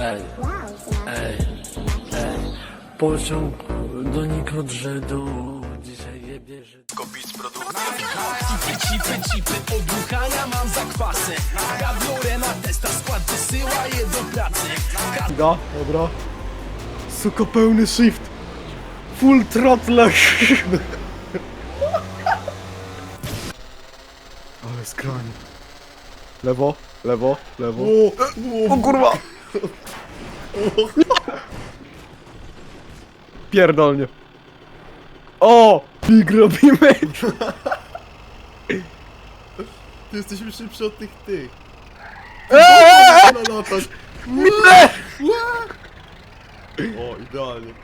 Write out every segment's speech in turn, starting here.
Ej, ej, ej. Pociąg donikąd, że do dzisiaj je bierze. Cipy, cipy, odruchania mam zakwasy Ja biorę na testa, skład wysyła je do pracy Dobra, dobra. Suko pełny shift. Full throttle. Ale skranie. Lewo, lewo, lewo. O kurwa! Pierdolnie. O! Big robimy! Ty jesteśmy szybszy od tych tych. Eee! Na latać. Mile! O, idealnie.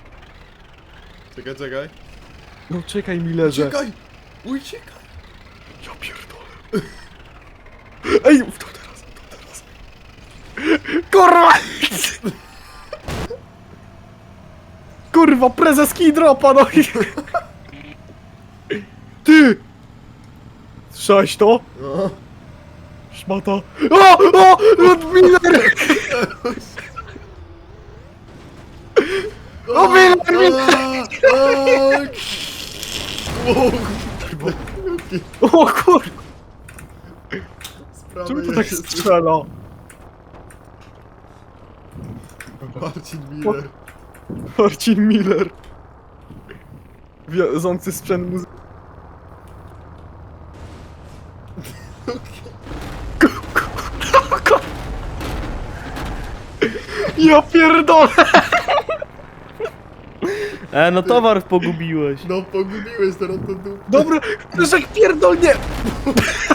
Czekaj, czekaj. No czekaj Millerze. Czekaj! Uciekaj! Ja pierdolę. Ej, w to. Kurwa! Kurwa, prezes Kidropa, no i... Ty! Słyszałeś to? No. Szmata. O! O! Miller! O, Miller! Miller! O kurwa! Czemu to tak strzela? Marcin Miller. Marcin Miller. Wiozący sprzęt muzy... Ja pierdolę! E, no towar pogubiłeś. No pogubiłeś teraz to dół. Dobra, Krzyżek pierdolnie!